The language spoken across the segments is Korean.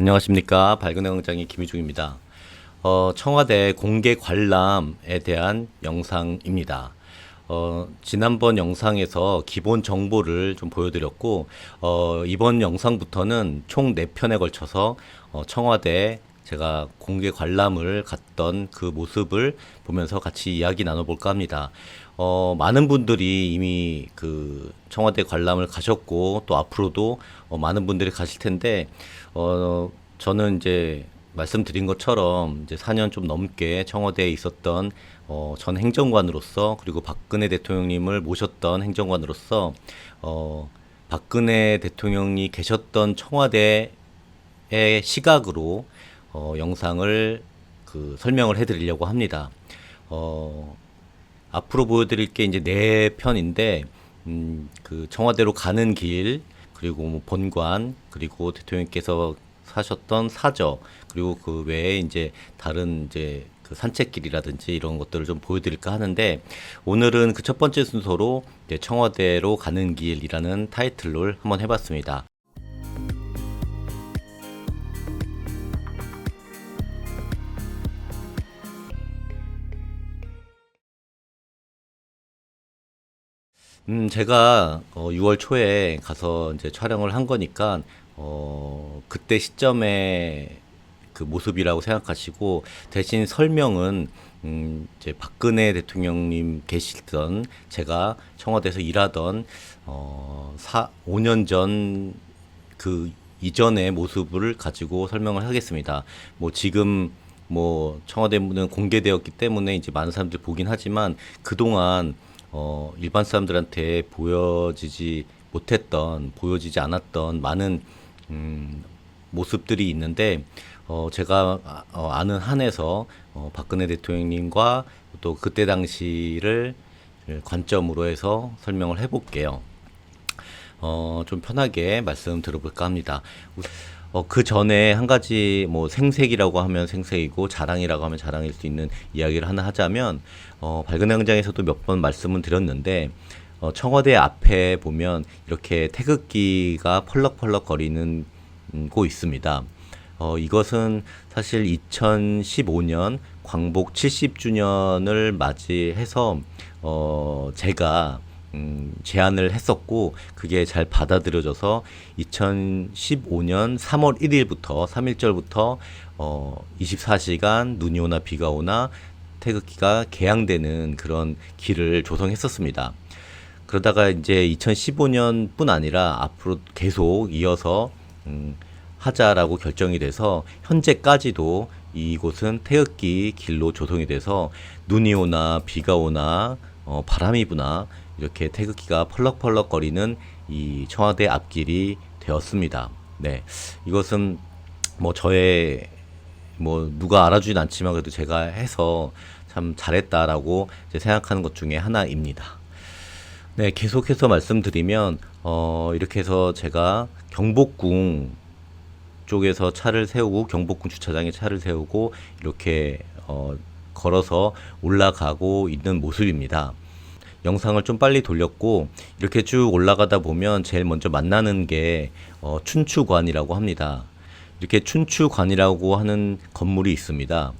안녕하십니까 밝은의 광장의 김희중입니다. 어, 청와대 공개 관람에 대한 영상입니다. 어, 지난번 영상에서 기본 정보를 좀 보여드렸고 어, 이번 영상부터는 총 4편에 걸쳐서 어, 청와대 제가 공개 관람을 갔던 그 모습을 보면서 같이 이야기 나눠볼까 합니다. 어, 많은 분들이 이미 그 청와대 관람을 가셨고 또 앞으로도 어, 많은 분들이 가실 텐데 어, 저는 이제 말씀드린 것처럼 이제 4년 좀 넘게 청와대에 있었던 어, 전 행정관으로서 그리고 박근혜 대통령님을 모셨던 행정관으로서 어, 박근혜 대통령이 계셨던 청와대의 시각으로 어, 영상을 그 설명을 해드리려고 합니다. 어, 앞으로 보여드릴 게 이제 네 편인데 음, 그 청와대로 가는 길 그리고 뭐 본관 그리고 대통령께서 사셨던 사저 그리고 그 외에 이제 다른 이제 그 산책길이라든지 이런 것들을 좀 보여드릴까 하는데 오늘은 그 첫 번째 순서로 이제 청와대로 가는 길이라는 타이틀로 한번 해봤습니다. 음, 제가 어, 6월 초에 가서 이제 촬영을 한 거니까 어, 그때 시점에 그 모습이라고 생각하시고 대신 설명은 음, 이제 박근혜 대통령님 계시던 제가 청와대에서 일하던 어, 사, 5년 전 그 이전의 모습을 가지고 설명을 하겠습니다. 뭐 지금 뭐 청와대 문은 공개되었기 때문에 이제 많은 사람들이 보긴 하지만 그동안 어, 일반 사람들한테 보여지지 못했던, 보여지지 않았던 많은 음, 모습들이 있는데 어, 제가 아- 어, 아는 한에서 어, 박근혜 대통령님과 또 그때 당시를 관점으로 해서 설명을 해볼게요. 어, 좀 편하게 말씀 들어볼까 합니다. 어, 그 전에 한 가지 뭐 생색이라고 하면 생색이고 자랑이라고 하면 자랑일 수 있는 이야기를 하나 하자면 어, 밝은 행장에서도 몇 번 말씀은 드렸는데 어, 청와대 앞에 보면 이렇게 태극기가 펄럭펄럭 거리는 음, 곳 있습니다. 어, 이것은 사실 2015년 광복 70주년을 맞이해서 어, 제가 음, 제안을 했었고 그게 잘 받아들여져서 2015년 3월 1일부터 3일절부터 어, 24시간 눈이 오나 비가 오나 태극기가 개양되는 그런 길을 조성했었습니다. 그러다가 이제 2015년뿐 아니라 앞으로 계속 이어서 음, 하자라고 결정이 돼서 현재까지도 이곳은 태극기 길로 조성이 돼서 눈이 오나 비가 오나 어, 바람이 부나 이렇게 태극기가 펄럭펄럭거리는 이 청와대 앞길이 되었습니다. 네, 이것은 뭐 저의 뭐 누가 알아주진 않지만 그래도 제가 해서 참 잘했다라고 생각하는 것 중에 하나입니다. 네, 계속해서 말씀드리면 어, 이렇게 해서 제가 경복궁 쪽에서 차를 세우고 경복궁 주차장에 차를 세우고 이렇게 어, 걸어서 올라가고 있는 모습입니다. 영상을 좀 빨리 돌렸고 이렇게 쭉 올라가다 보면 제일 먼저 만나는 게 어, 춘추관이라고 합니다. 이렇게 춘추관이라고 하는 건물이 있습니다.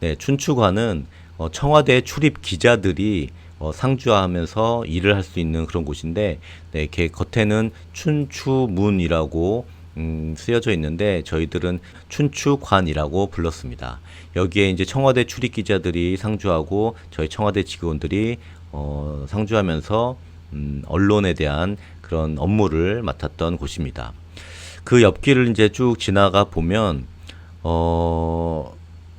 네, 춘추관은 어, 청와대 출입 기자들이 어, 상주하면서 일을 할 수 있는 그런 곳인데, 네, 이렇게 겉에는 춘추문이라고 음, 쓰여져 있는데 저희들은 춘추관이라고 불렀습니다. 여기에 이제 청와대 출입 기자들이 상주하고 저희 청와대 직원들이 어, 상주하면서 음, 언론에 대한 그런 업무를 맡았던 곳입니다. 그 옆길을 이제 쭉 지나가 보면 어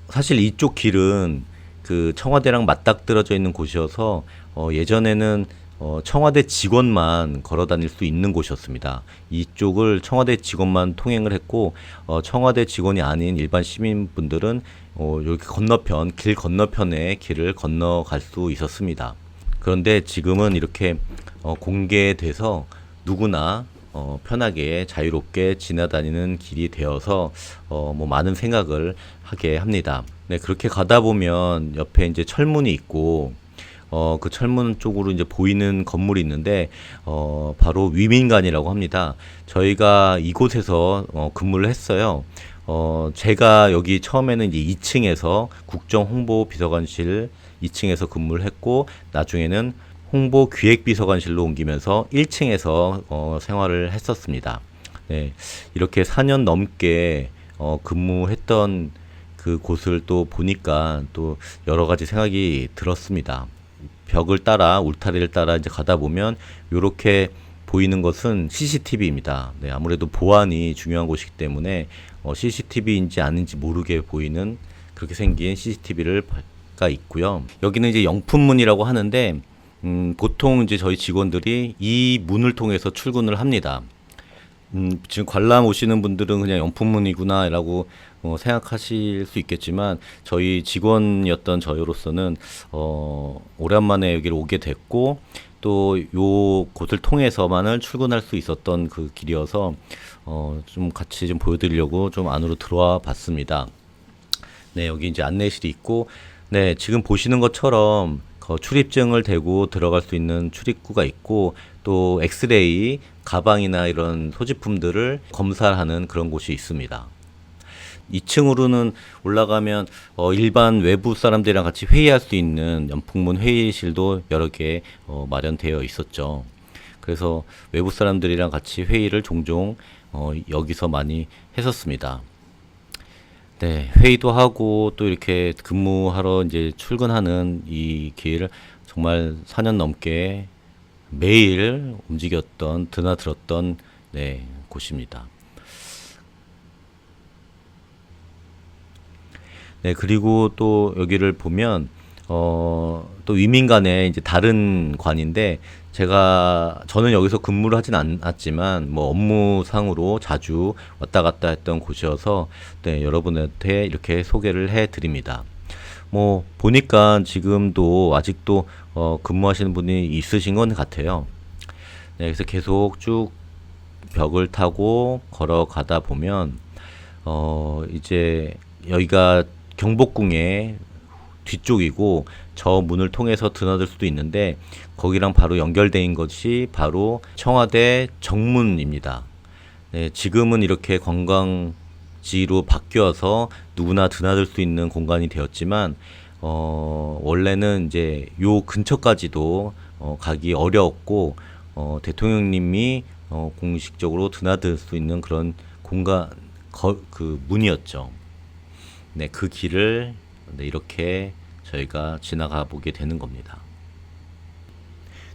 사실 이쪽 길은 그 청와대랑 맞닥뜨려져 있는 곳이어서 어 예전에는 어 청와대 직원만 걸어 다닐 수 있는 곳이었습니다. 이쪽을 청와대 직원만 통행을 했고 어 청와대 직원이 아닌 일반 시민분들은 어 여기 건너편 길 건너편에 길을 건너갈 수 있었습니다. 그런데 지금은 이렇게 어, 공개돼서 누구나 어, 편하게 자유롭게 지나다니는 길이 되어서 어, 뭐 많은 생각을 하게 합니다. 네, 그렇게 가다 보면 옆에 이제 철문이 있고 어, 그 철문 쪽으로 이제 보이는 건물이 있는데, 어, 바로 위민관이라고 합니다. 저희가 이곳에서 어, 근무를 했어요. 어, 제가 여기 처음에는 이제 2층에서 국정홍보 비서관실 2층에서 근무를 했고, 나중에는 홍보 기획비서관실로 옮기면서 1층에서 어, 생활을 했었습니다. 네, 이렇게 4년 넘게 어, 근무했던 그 곳을 또 보니까 또 여러 가지 생각이 들었습니다. 벽을 따라 울타리를 따라 이제 가다 보면 요렇게 보이는 것은 CCTV입니다. 네, 아무래도 보안이 중요한 곳이기 때문에 어, CCTV인지 아닌지 모르게 보이는 그렇게 생긴 CCTV를 가 있고요. 여기는 이제 영품문이라고 하는데 음, 보통 이제 저희 직원들이 이 문을 통해서 출근을 합니다. 음, 지금 관람 오시는 분들은 그냥 영품문이구나라고 어, 생각하실 수 있겠지만 저희 직원이었던 저희로서는 어, 오랜만에 여기를 오게 됐고 또 요 곳을 통해서만을 출근할 수 있었던 그 길이어서 어, 좀 같이 좀 보여드리려고 좀 안으로 들어와 봤습니다. 네, 여기 이제 안내실이 있고, 네, 지금 보시는 것처럼 그 출입증을 대고 들어갈 수 있는 출입구가 있고, 또 엑스레이, 가방이나 이런 소지품들을 검사하는 그런 곳이 있습니다. 2층으로는 올라가면 어, 일반 외부 사람들이랑 같이 회의할 수 있는 연풍문 회의실도 여러 개 어, 마련되어 있었죠. 그래서 외부 사람들이랑 같이 회의를 종종 어, 여기서 많이 했었습니다. 네, 회의도 하고 또 이렇게 근무하러 이제 출근하는 이 기회를 정말 4년 넘게 매일 움직였던 드나들었던 네, 곳입니다. 네, 그리고 또 여기를 보면 어, 또 위민관의 이제 다른 관인데 제가 저는 여기서 근무를 하진 않았지만 뭐 업무상으로 자주 왔다 갔다 했던 곳이어서 네, 여러분한테 이렇게 소개를 해 드립니다. 뭐 보니까 지금도 아직도 어, 근무하시는 분이 있으신 건 같아요. 네, 그래서 계속 쭉 벽을 타고 걸어가다 보면 어, 이제 여기가 경복궁의 뒤쪽이고 저 문을 통해서 드나들 수도 있는데 거기랑 바로 연결된 것이 바로 청와대 정문입니다. 네, 지금은 이렇게 관광지로 바뀌어서 누구나 드나들 수 있는 공간이 되었지만 어, 원래는 이제 요 근처까지도 어, 가기 어려웠고 어, 대통령님이 어, 공식적으로 드나들 수 있는 그런 공간 거, 그 문이었죠. 네, 그 길을 네, 이렇게 저희가 지나가 보게 되는 겁니다.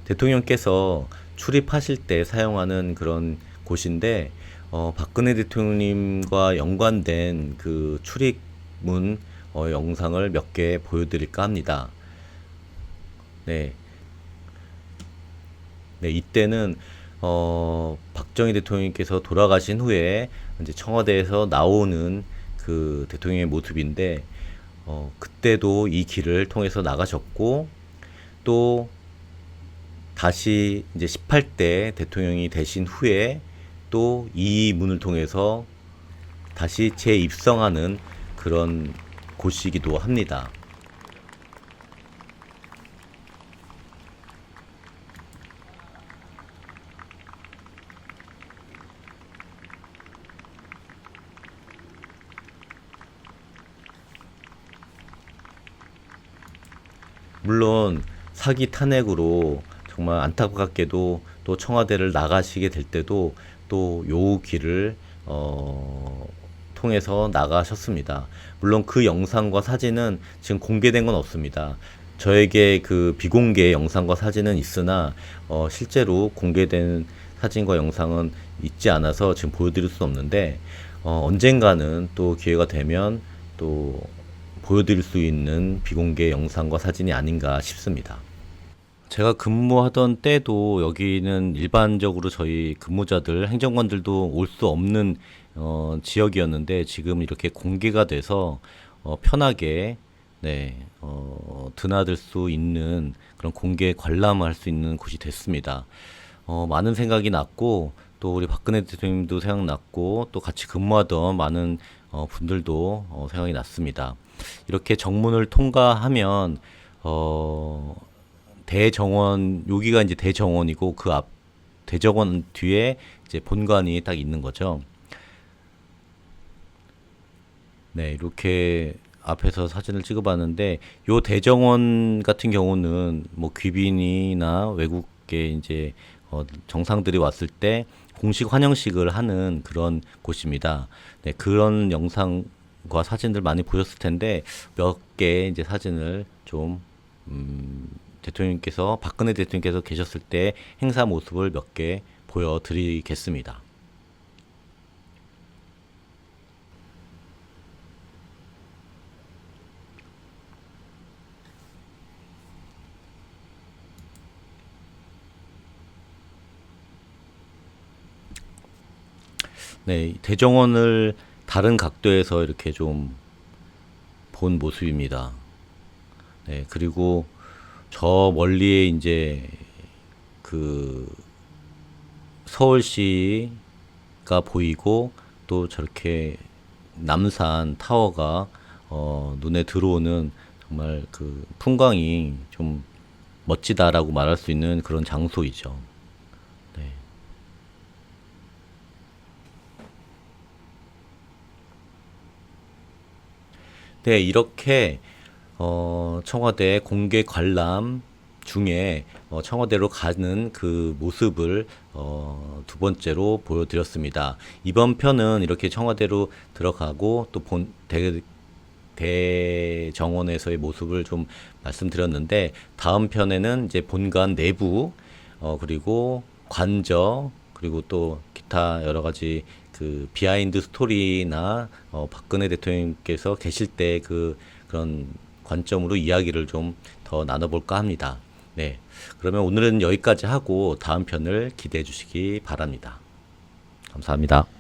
대통령께서 출입하실 때 사용하는 그런 곳인데 어, 박근혜 대통령님과 연관된 그 출입문 어, 영상을 몇 개 보여드릴까 합니다. 네. 네, 이때는 어, 박정희 대통령께서 돌아가신 후에 이제 청와대에서 나오는 그 대통령의 모습인데 어, 그때도 이 길을 통해서 나가셨고 또 다시 이제 18대 대통령이 되신 후에 또 이 문을 통해서 다시 재입성하는 그런 곳이기도 합니다. 물론 사기 탄핵으로 정말 안타깝게도 또 청와대를 나가시게 될 때도 또 요 길을 어, 통해서 나가셨습니다. 물론 그 영상과 사진은 지금 공개된 건 없습니다. 저에게 그 비공개 영상과 사진은 있으나 어, 실제로 공개된 사진과 영상은 있지 않아서 지금 보여드릴 수 없는데 어, 언젠가는 또 기회가 되면 또 보여드릴 수 있는 비공개 영상과 사진이 아닌가 싶습니다. 제가 근무하던 때도 여기는 일반적으로 저희 근무자들, 행정관들도 올 수 없는 어, 지역이었는데 지금 이렇게 공개가 돼서 어, 편하게 네, 어, 드나들 수 있는 그런 공개 관람할 수 있는 곳이 됐습니다. 어, 많은 생각이 났고 또 우리 박근혜 대통령도 생각났고 또 같이 근무하던 많은 어, 분들도 어, 생각이 났습니다. 이렇게 정문을 통과하면 어, 대정원 여기가 이제 대정원이고 그 앞 대정원 뒤에 이제 본관이 딱 있는 거죠. 네, 이렇게 앞에서 사진을 찍어봤는데 요 대정원 같은 경우는 뭐 귀빈이나 외국계 이제 어, 정상들이 왔을 때 공식 환영식을 하는 그런 곳입니다. 네, 그런 영상 과 사진들 많이 보셨을 텐데 몇 개 이제 사진을 좀 음, 대통령께서 박근혜 대통령께서 계셨을 때 행사 모습을 몇 개 보여드리겠습니다. 네, 대정원을 다른 각도에서 이렇게 좀 본 모습입니다. 네, 그리고 저 멀리에 이제 그 서울시가 보이고 또 저렇게 남산 타워가 어, 눈에 들어오는 정말 그 풍광이 좀 멋지다라고 말할 수 있는 그런 장소이죠. 네, 이렇게 어, 청와대 공개 관람 중에 어, 청와대로 가는 그 모습을 어, 두 번째로 보여드렸습니다. 이번 편은 이렇게 청와대로 들어가고 또 본 대, 대정원에서의 모습을 좀 말씀드렸는데 다음 편에는 이제 본관 내부 어, 그리고 관저 그리고 또 기타 여러 가지 그 비하인드 스토리나 어, 박근혜 대통령께서 계실 때 그 그런 관점으로 이야기를 좀 더 나눠볼까 합니다. 네. 그러면 오늘은 여기까지 하고 다음 편을 기대해 주시기 바랍니다. 감사합니다.